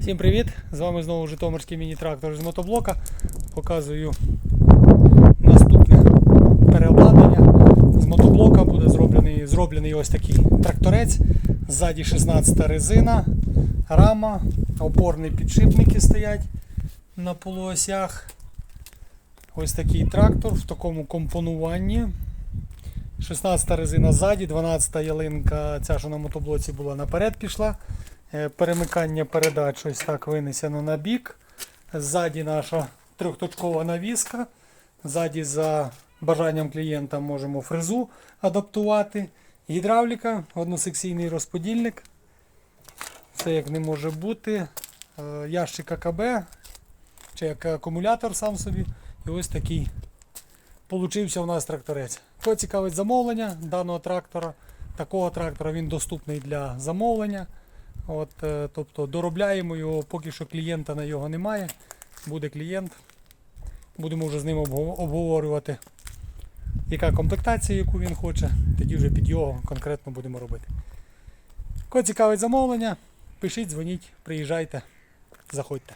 Всім привіт! З вами знову Житомирський міні-трактор з мотоблока. Показую наступне переобладнання. З мотоблока буде зроблений, зроблений ось такий тракторець. Ззаді 16 резина, рама, опорні підшипники стоять на полуосях. Ось такий трактор в такому компонуванні. 16 резина ззаді, 12 ялинка, ця що на мотоблоці була наперед пішла. Е, Перемикання передач ось так винесено на бік. Ззаді наша трьохточкова навіска. Ззаді за бажанням клієнта можемо фрезу адаптувати. Гідравліка, односекційний розподільник. Все як не може бути. Е, Ящик АКБ, чи як акумулятор сам собі. І ось такий получився у нас тракторець. Хто цікавить замовлення даного трактора, такого трактора він доступний для замовлення. От, е, тобто доробляємо його, поки що клієнта на його немає. Буде клієнт. Будемо вже з ним обговорювати, яка комплектація, яку він хоче. Тоді вже під його конкретно будемо робити. Кого цікавить замовлення, пишіть, дзвоніть, приїжджайте, заходьте.